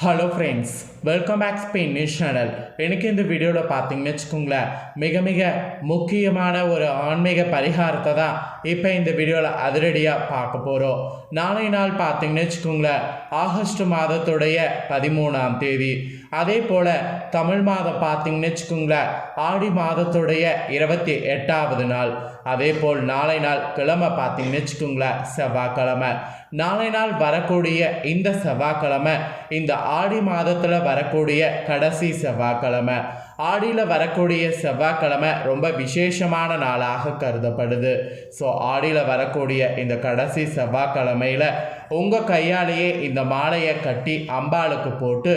Hello friends welcome back Spain news channel எனக்கு இந்த வீடியோவில் பார்த்தீங்கன்னு வச்சுக்கோங்களேன் மிக மிக முக்கியமான ஒரு ஆன்மீக பரிகாரத்தை தான் இப்போ இந்த வீடியோவில் அதிரடியாக பார்க்க போகிறோம் நாளை நாள் பார்த்தீங்கன்னு வச்சுக்கோங்களேன் ஆகஸ்ட் மாதத்துடைய பதிமூணாம் தேதி. அதே போல் தமிழ் மாதம் பார்த்தீங்கன்னு வச்சுக்கோங்களேன் ஆடி மாதத்துடைய இருபத்தி எட்டாவது நாள். அதே போல் நாளை நாள் கிழமை பார்த்தீங்கன்னு வச்சுக்கோங்களேன் செவ்வாய்க்கிழமை. நாளை நாள் வரக்கூடிய இந்த செவ்வாய்க்கிழமை இந்த ஆடி மாதத்தில் வரக்கூடிய கடைசி செவ்வாய்க்கிழமை. ஆடியில் வரக்கூடிய செவ்வாய்க்கிழமை ரொம்ப விசேஷமான நாளாக கருதப்படுது. ஸோ ஆடியில் வரக்கூடிய இந்த கடைசி செவ்வாய்க்கிழமையில் உங்கள் கையாலேயே இந்த மாலையை கட்டி அம்பாளுக்கு போட்டு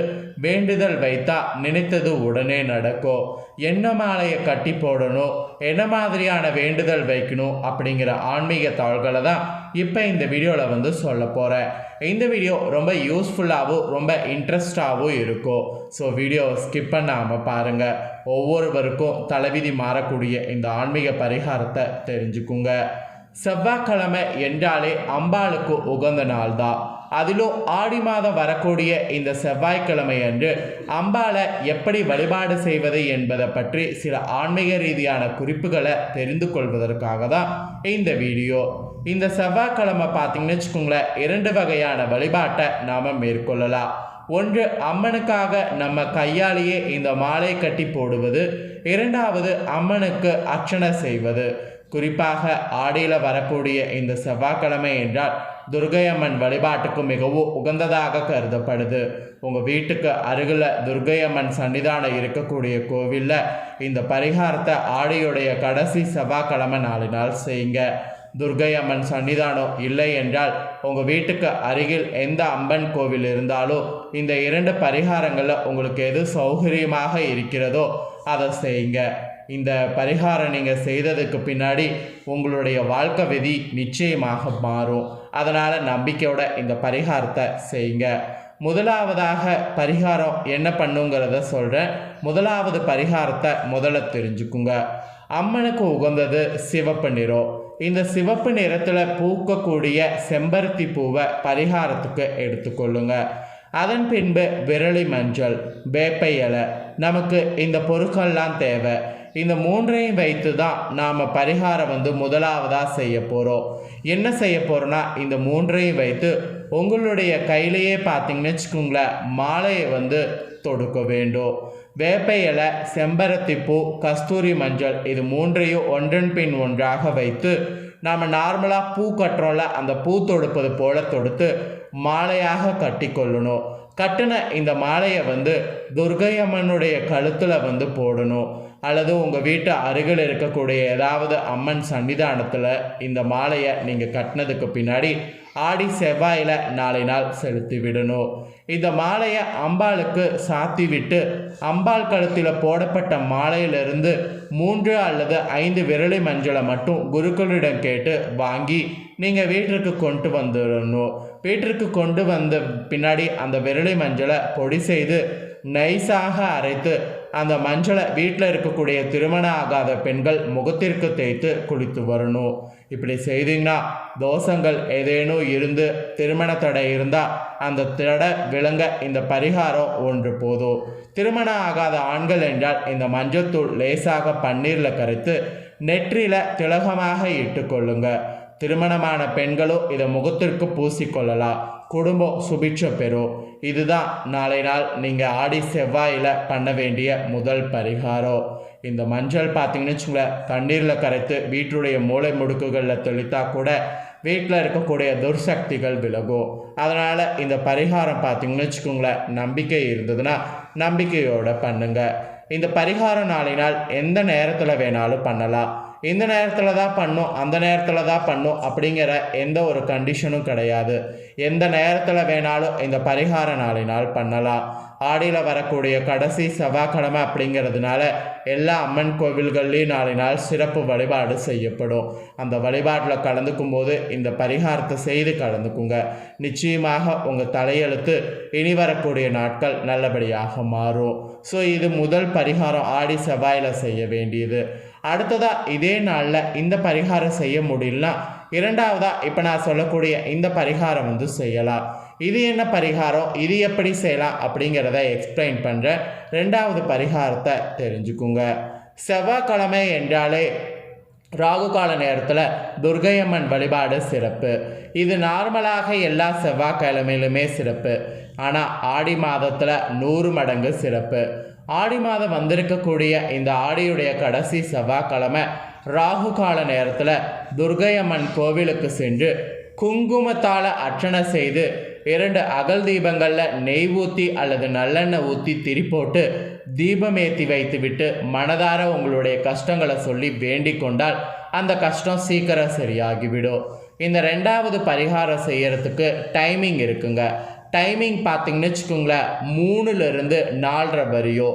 வேண்டுதல் வைத்தா நினைத்தது உடனே நடக்கும் என்ன மாலையை கட்டி போடணும்? என்ன மாதிரியான வேண்டுதல் வைக்கணும்? அப்படிங்கிற ஆன்மீக தாள்களை தான் இப்போ இந்த வீடியோவில் வந்து சொல்ல போகிறேன் இந்த வீடியோ ரொம்ப யூஸ்ஃபுல்லாகவும் ரொம்ப இன்ட்ரெஸ்டாகவும் இருக்கும் ஸோ வீடியோ ஸ்கிப் பண்ணாமல் பாருங்கள் ஒவ்வொருவருக்கும் தலைவிதி மாறக்கூடிய இந்த ஆன்மீக பரிகாரத்தை தெரிஞ்சுக்குங்க. செவ்வாய்க்கிழமை என்றாலே அம்பாளுக்கு உகந்த நாள் தான் அதிலும் ஆடி மாதம் வரக்கூடிய இந்த செவ்வாய்க்கிழமை அன்று அம்பாளை எப்படி வழிபாடு செய்வது என்பதை பற்றி சில ஆன்மீக ரீதியான குறிப்புகளை தெரிந்து கொள்வதற்காக தான் இந்த வீடியோ. இந்த செவ்வாய்க்கிழமை பார்த்தீங்கன்னு வச்சுக்கோங்களேன் இரண்டு வகையான வழிபாட்டை நாம் மேற்கொள்ளலாம். ஒன்று அம்மனுக்காக நம்ம கையாலேயே இந்த மாலை கட்டி போடுவது. இரண்டாவது அம்மனுக்கு அர்ச்சனை செய்வது. குறிப்பாக ஆடியில் வரக்கூடிய இந்த செவ்வாய்க்கிழமை என்றால் துர்கையம்மன் வழிபாட்டுக்கு மிகவும் உகந்ததாக கருதப்படுது. உங்கள் வீட்டுக்கு அருகில் துர்கையம்மன் சன்னிதானம் இருக்கக்கூடிய கோவிலில் இந்த பரிகாரத்தை ஆடியுடைய கடைசி செவ்வாய்க்கிழமை நாளினால் நாள் செய்யுங்க. துர்கையம்மன் சன்னிதானம் இல்லை என்றால் உங்கள் வீட்டுக்கு அருகில் எந்த அம்மன் கோவில் இருந்தாலும் இந்த இரண்டு பரிகாரங்களில் உங்களுக்கு எது சௌகரியமாக இருக்கிறதோ அதை செய்யுங்க. இந்த பரிகாரம் நீங்கள் செய்ததுக்கு பின்னாடி உங்களுடைய வாழ்க்கை விதி நிச்சயமாக மாறும். அதனால் நம்பிக்கையோட இந்த பரிகாரத்தை செய்யுங்க. முதலாவதாக பரிகாரம் என்ன பண்ணுங்கிறத சொல்கிறேன் முதலாவது பரிகாரத்தை முதல்ல தெரிஞ்சுக்குங்க. அம்மனுக்கு உகந்தது சிவப்பு நிறம் இந்த சிவப்பு நிறத்தில் பூக்கக்கூடிய செம்பருத்தி பூவை பரிகாரத்துக்கு எடுத்துக்கொள்ளுங்கள் அதன் பின்பு விரலி மஞ்சள் வேப்பை இலை. நமக்கு இந்த பொருட்கள்லாம் தேவை. இந்த மூன்றையும் வைத்து தான் நாம் பரிகாரம் வந்து முதலாவதாக செய்ய போகிறோம் என்ன செய்ய போகிறோன்னா இந்த மூன்றையும் வைத்து உங்களுடைய கையிலேயே பார்த்தீங்கன்னு வச்சுக்கோங்களேன் மாலையை வந்து தொடுக்க வேண்டும். வேப்பை இலை செம்பருத்தி பூ கஸ்தூரி மஞ்சள் இது மூன்றையும் ஒன்றன் பின் ஒன்றாக வைத்து நாம் நார்மலாக பூ கட்டுறோம்ல அந்த பூ தொடுப்பது போல தொடுத்து மாலையாக கட்டி கொள்ளணும். கட்டின இந்த மாலையை வந்து துர்கை அம்மனுடைய கழுத்தில் வந்து போடணும். அல்லது உங்கள் வீட்டு அருகில் இருக்கக்கூடிய ஏதாவது அம்மன் சன்னிதானத்தில் இந்த மாலையை நீங்கள் கட்டினதுக்கு பின்னாடி ஆடி செவ்வாயில் நாளை நாள் செலுத்தி விடணும். இந்த மாலையை அம்பாளுக்கு சாத்தி விட்டு அம்பாள் கழுத்தில் போடப்பட்ட மாலையிலிருந்து மூன்று அல்லது ஐந்து விரலி மஞ்சளை மட்டும் குருக்களிடம் கேட்டு வாங்கி நீங்கள் வீட்டிற்கு கொண்டு வந்துடணும். வீட்டிற்கு கொண்டு வந்த பின்னாடி அந்த விரலி மஞ்சளை பொடி செய்து நைஸாக அரைத்து அந்த மஞ்சளை வீட்டில் இருக்கக்கூடிய திருமணம் ஆகாத பெண்கள் முகத்திற்கு தேய்த்து குளித்து வரணும். இப்படி செய்தீங்கன்னா தோஷங்கள் ஏதேனும் இருந்து திருமண தடை இருந்தால் அந்த தடை விளங்க இந்த பரிகாரம் ஒன்று போதும். திருமணம் ஆகாத ஆண்கள் என்றால் இந்த மஞ்சத்தூள் லேசாக பன்னீரில் கரைத்து நெற்றியில் திலகமாக இட்டுக்கொள்ளுங்க. திருமணமான பெண்களும் இதை முகத்திற்கு பூசிக்கொள்ளலாம். குடும்பம் சுபிட்சம் பெறும் இதுதான் நாளை நாள் நீங்கள் ஆடி செவ்வாயில் பண்ண வேண்டிய முதல் பரிகாரம். இந்த மஞ்சள் பார்த்தீங்கன்னு வச்சுங்களேன் தண்ணீரில் கரைத்து வீட்டுடைய மூளை முடுக்குகளில் தெளித்தா கூட வீட்டில் இருக்கக்கூடிய துர்சக்திகள் விலகும். அதனால் இந்த பரிகாரம் பார்த்தீங்கன்னு வச்சுக்கோங்களேன் நம்பிக்கை இருந்ததுன்னா நம்பிக்கையோடு பண்ணுங்கள் இந்த பரிகாரம் நாளினால் எந்த நேரத்தில் வேணாலும் பண்ணலாம். இந்த நேரத்தில் தான் பண்ணும் அந்த நேரத்தில் தான் பண்ணும் அப்படிங்கிற எந்த ஒரு கண்டிஷனும் கிடையாது. எந்த நேரத்தில் வேணாலும் இந்த பரிகார நாளினால் பண்ணலாம். ஆடியில் வரக்கூடிய கடைசி செவ்வாய்க்கிழமை அப்படிங்கிறதுனால எல்லா அம்மன் கோவில்கள்லேயும் நாளை நாள் சிறப்பு வழிபாடு செய்யப்படும். அந்த வழிபாட்டில் கலந்துக்கும் போது இந்த பரிகாரத்தை செய்து கலந்துக்குங்க. நிச்சயமாக உங்கள் தலையெழுத்து இனி வரக்கூடிய நாட்கள் நல்லபடியாக மாறும். ஸோ இது முதல் பரிகாரம் ஆடி செவ்வாயில் செய்ய வேண்டியது. அடுத்ததாக இதே நாளில் இந்த பரிகாரம் செய்ய முடியலனா இரண்டாவதாக இப்போ நான் சொல்லக்கூடிய இந்த பரிகாரம் வந்து செய்யலாம். இது என்ன பரிகாரம்? இது எப்படி செய்யலாம்? அப்படிங்கிறத எக்ஸ்பிளைன் பண்ணுறேன் ரெண்டாவது பரிகாரத்தை தெரிஞ்சுக்குங்க. செவ்வாய்க்கிழமை என்றாலே ராகு கால நேரத்தில் துர்கையம்மன் வழிபாடு சிறப்பு. இது நார்மலாக எல்லா செவ்வாய்க்கிழமையிலுமே சிறப்பு. ஆனால் ஆடி மாதத்தில் நூறு மடங்கு சிறப்பு. ஆடி மாதம் வந்திருக்கக்கூடிய இந்த ஆடியுடைய கடைசி செவ்வாய்க்கிழமை ராகு கால நேரத்தில் துர்கையம்மன் கோவிலுக்கு சென்று குங்குமத்தால் அர்ச்சனை செய்து இரண்டு அகல் தீபங்களில் நெய் ஊற்றி அல்லது நல்லெண்ணெய் ஊற்றி திரி போட்டு தீபம் வைத்துவிட்டு மனதார உங்களுடைய கஷ்டங்களை சொல்லி வேண்டிக் கொண்டால் அந்த கஷ்டம் சீக்கிரம் சரியாகிவிடும். இந்த ரெண்டாவது பரிகாரம் செய்யறதுக்கு டைமிங் இருக்குங்க. டைமிங் பார்த்தீங்கன்னு வச்சுக்கோங்களேன் மூணுலேருந்து நாலரை வரையோ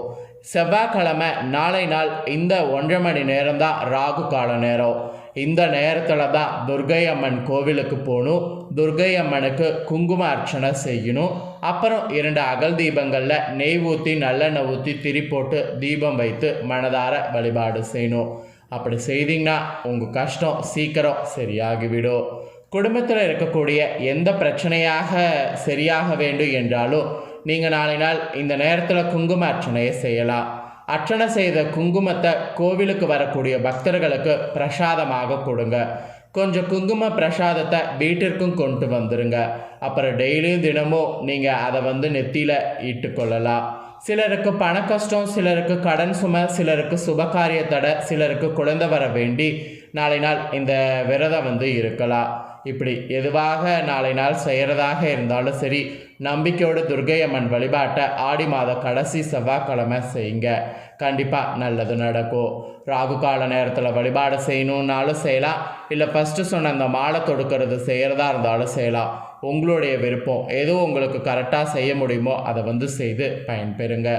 செவ்வாய்க்கிழமை நாளை நாள் இந்த ஒன்றரை மணி நேரம் தான் ராகு கால நேரம். இந்த நேரத்தில் தான் துர்கை அம்மன் கோவிலுக்கு போகணும் துர்கை அம்மனுக்கு குங்கும அர்ச்சனை செய்யணும். அப்புறம் இரண்டு அகல் தீபங்களில் நெய் ஊற்றி நல்லெண்ணெய் ஊற்றி திரி போட்டு தீபம் வைத்து மனதார வழிபாடு செய்யணும். அப்படி செய்தீங்கன்னா உங்கள் கஷ்டம் சீக்கிரம் சரியாகிவிடும். குடும்பத்தில் இருக்கக்கூடிய எந்த பிரச்சனையாக சரியாக வேண்டும் என்றாலும் நீங்கள் நாளை நாள் இந்த நேரத்தில் குங்கும அர்ச்சனையை செய்யலாம். அர்ச்சனை செய்த குங்குமத்தை கோவிலுக்கு வரக்கூடிய பக்தர்களுக்கு பிரசாதமாக கொடுங்க. கொஞ்சம் குங்கும பிரசாதத்தை வீட்டிற்கும் கொண்டு வந்துருங்க. அப்புறம் டெய்லியும் தினமும் நீங்கள் அதை வந்து நெத்தியில் இட்டுக்கொள்ளலாம் சிலருக்கு பண கஷ்டம் சிலருக்கு கடன் சுமை சிலருக்கு சுபகாரிய தடை சிலருக்கு குழந்தை வர வேண்டி நாளை நாள் இந்த விரதம் வந்து இருக்கலாம். இப்படி எதுவாக நாளை நாள் செய்கிறதாக இருந்தாலும் சரி நம்பிக்கையோடு துர்கை அம்மன் வழிபாட்டை ஆடி மாத கடைசி செவ்வாய்க்கிழமை செய்யுங்க. கண்டிப்பாக நல்லது நடக்கும். ராகு கால நேரத்தில் வழிபாடு செய்யணுன்னாலும் செய்யலாம். இல்லை ஃபஸ்ட்டு சொன்ன அந்த மாலை தொடுக்கிறது செய்கிறதா இருந்தாலும் செய்யலாம். உங்களுடைய விருப்பம் எது உங்களுக்கு கரெக்டாக செய்ய முடியுமோ அதை வந்து செய்து பயன்பெறுங்க.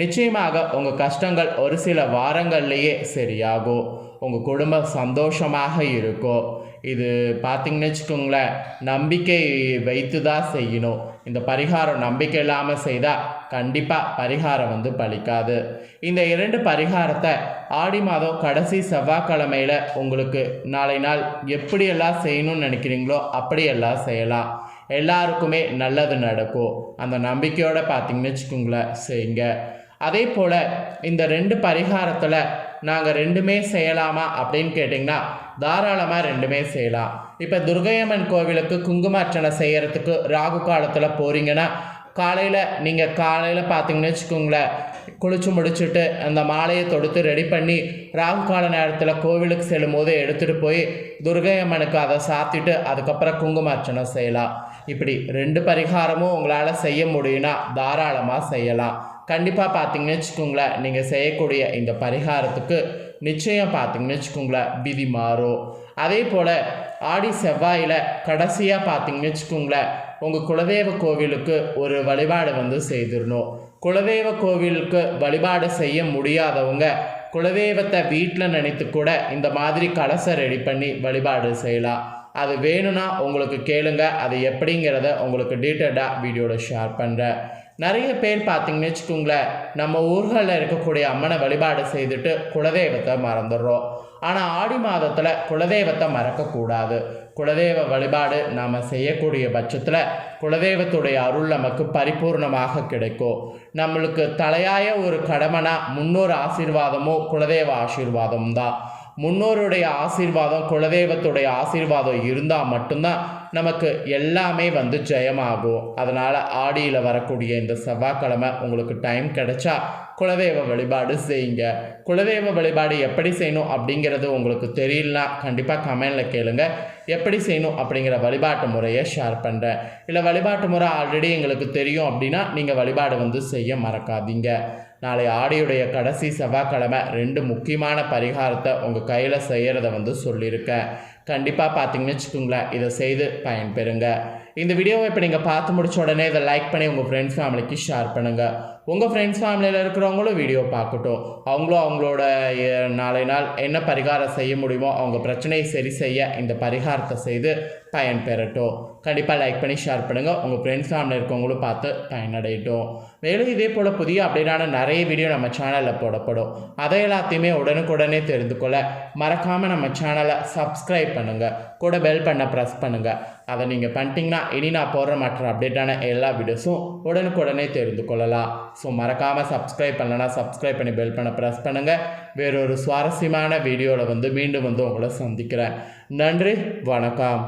நிச்சயமாக உங்கள் கஷ்டங்கள் ஒரு சில வாரங்கள்லேயே சரியாகும். உங்கள் குடும்பம் சந்தோஷமாக இருக்கும். இது பார்த்தீங்கன்னு வச்சுக்கோங்களேன் நம்பிக்கை வைத்து தான் செய்யணும். இந்த பரிகாரம் நம்பிக்கை இல்லாமல் செய்தால் கண்டிப்பாக பரிகாரம் வந்து பலிக்காது இந்த இரண்டு பரிகாரத்தை ஆடி மாதம் கடைசி செவ்வாய்க்கிழமையில் உங்களுக்கு நாளை நாள் எப்படியெல்லாம் செய்யணும்னு நினைக்கிறீங்களோ அப்படியெல்லாம் செய்யலாம். எல்லாருக்குமே நல்லது நடக்கும். அந்த நம்பிக்கையோடு பார்த்திங்கன்னு வச்சுக்கோங்களேன் செய்யுங்க. அதே போல் இந்த ரெண்டு பரிகாரத்தில் நாங்கள் ரெண்டுமே செய்யலாமா அப்படின்னு கேட்டிங்கன்னா தாராளமாக ரெண்டுமே செய்யலாம். இப்போ துர்கையம்மன் கோவிலுக்கு குங்கும அர்ச்சனை செய்கிறதுக்கு ராகு காலத்தில் போகிறீங்கன்னா காலையில் நீங்கள் காலையில் பார்த்தீங்கன்னு வச்சுக்கோங்களேன் குளிச்சு முடிச்சுட்டு அந்த மாலையை தொடுத்து ரெடி பண்ணி ராகு கால நேரத்தில் கோவிலுக்கு செல்லும் போது எடுத்துகிட்டு போய் துர்கை அம்மனுக்கு அதை சாத்திட்டு அதுக்கப்புறம் குங்கும அர்ச்சனை செய்யலாம். இப்படி ரெண்டு பரிகாரமும் உங்களால் செய்ய முடியும்னா தாராளமாக செய்யலாம். கண்டிப்பாக பார்த்தீங்கன்னு வச்சுக்கோங்களேன் நீங்கள் செய்யக்கூடிய இந்த பரிகாரத்துக்கு நிச்சயம் பார்த்தீங்கன்னு வச்சுக்கோங்களேன் விதி மாறும். அதே போல் ஆடி செவ்வாயில் கடைசியாக பார்த்தீங்கன்னு வச்சுக்கோங்களேன் உங்கள் குலதெய்வ கோவிலுக்கு ஒரு வழிபாடு வந்து செய்திடணும். குலதெய்வ கோவிலுக்கு வழிபாடு செய்ய முடியாதவங்க குலதெய்வத்தை வீட்டில் நினைத்து கூட இந்த மாதிரி கலசை ரெடி பண்ணி வழிபாடு செய்யலாம். அது வேணும்னா உங்களுக்கு கேளுங்க அது எப்படிங்கிறத உங்களுக்கு டீட்டெயிலாக வீடியோவில் ஷேர் பண்ணுறேன் நிறைய பேர் பார்த்தீங்கன்னு வச்சுக்கோங்களேன் நம்ம ஊர்களில் இருக்கக்கூடிய அம்மனை வழிபாடு செய்துட்டு குலதெய்வத்தை மறந்துடுறோம். ஆனால் ஆடி மாதத்தில் குலதெய்வத்தை மறக்கக்கூடாது. குலதெய்வ வழிபாடு நாம் செய்யக்கூடிய பட்சத்தில் குலதெய்வத்துடைய அருள் நமக்கு பரிபூர்ணமாக கிடைக்கும். நம்மளுக்கு தலையாய ஒரு கடமைனா முன்னோர் ஆசீர்வாதமோ குலதெய்வ ஆசீர்வாதம் தான். முன்னோருடைய ஆசீர்வாதம் குலதெய்வத்துடைய ஆசீர்வாதம் இருந்தால் மட்டும்தான் நமக்கு எல்லாமே வந்து ஜெயமாகும். அதனால் ஆடியில் வரக்கூடிய இந்த செவ்வாய்க்கிழமை உங்களுக்கு டைம் கிடைச்சா குலதெய்வ வழிபாடு செய்யுங்க. குலதெய்வ வழிபாடு எப்படி செய்யணும் அப்படிங்கிறது உங்களுக்கு தெரியலனா கண்டிப்பாக கமெண்டில் கேளுங்க. எப்படி செய்யணும் அப்படிங்கிற வழிபாட்டு முறையை ஷேர் பண்ணுறேன் இல்லை வழிபாட்டு முறை ஆல்ரெடி எங்களுக்கு தெரியும் அப்படின்னா நீங்கள் வழிபாடு வந்து செய்ய மறக்காதீங்க. நாளை ஆடியுடைய கடைசி செவ்வாய்க்கிழமை ரெண்டு முக்கியமான பரிகாரத்தை உங்கள் கையில் செய்கிறத வந்து சொல்லியிருக்கேன். கண்டிப்பாக பார்த்தீங்கன்னு வச்சுக்கோங்களேன். இதை செய்து பயன்பெறுங்க. இந்த வீடியோவை இப்போ நீங்கள் பார்த்து முடிச்ச உடனே இதை லைக் பண்ணி உங்கள் ஃப்ரெண்ட்ஸ் ஃபேமிலிக்கு ஷேர் பண்ணுங்கள் உங்கள் ஃப்ரெண்ட்ஸ் ஃபேமிலியில் இருக்கிறவங்களும் வீடியோ பார்க்கட்டும். அவங்களும் அவங்களோட நாளை நாள் என்ன பரிகாரம் செய்ய முடியுமோ அவங்க பிரச்சனையை சரி செய்ய இந்த பரிகாரத்தை செய்து பயன் பெறட்டும் கண்டிப்பாக லைக் பண்ணி ஷேர் பண்ணுங்கள் உங்கள் ஃப்ரெண்ட்ஸ் ஃபேமிலி இருக்கவங்களும் பார்த்து பயனடையட்டும். மேலும் இதே போல் புதிய அப்டேட்டான நிறைய வீடியோ நம்ம சேனலில் போடப்படும். அதை எல்லாத்தையுமே உடனுக்குடனே தெரிந்து கொள்ள மறக்காமல் நம்ம சேனலை சப்ஸ்கிரைப் பண்ணுங்கள் கூட பெல் பண்ண ப்ரெஸ் பண்ணுங்கள் அதை நீங்கள் பண்ணிட்டீங்கன்னா இனி நான் போடுற மற்ற அப்டேட்டான எல்லா வீடியோஸும் உடனுக்குடனே தெரிந்து கொள்ளலாம். ஸோ மறக்காமல் சப்ஸ்கிரைப் பண்ணலன்னா சப்ஸ்கிரைப் பண்ணி பெல் பண்ண ப்ரெஸ் பண்ணுங்கள் வேறொரு சுவாரஸ்யமான வீடியோவில் வந்து மீண்டும் வந்து உங்களை சந்திக்கிறேன். நன்றி வணக்கம்.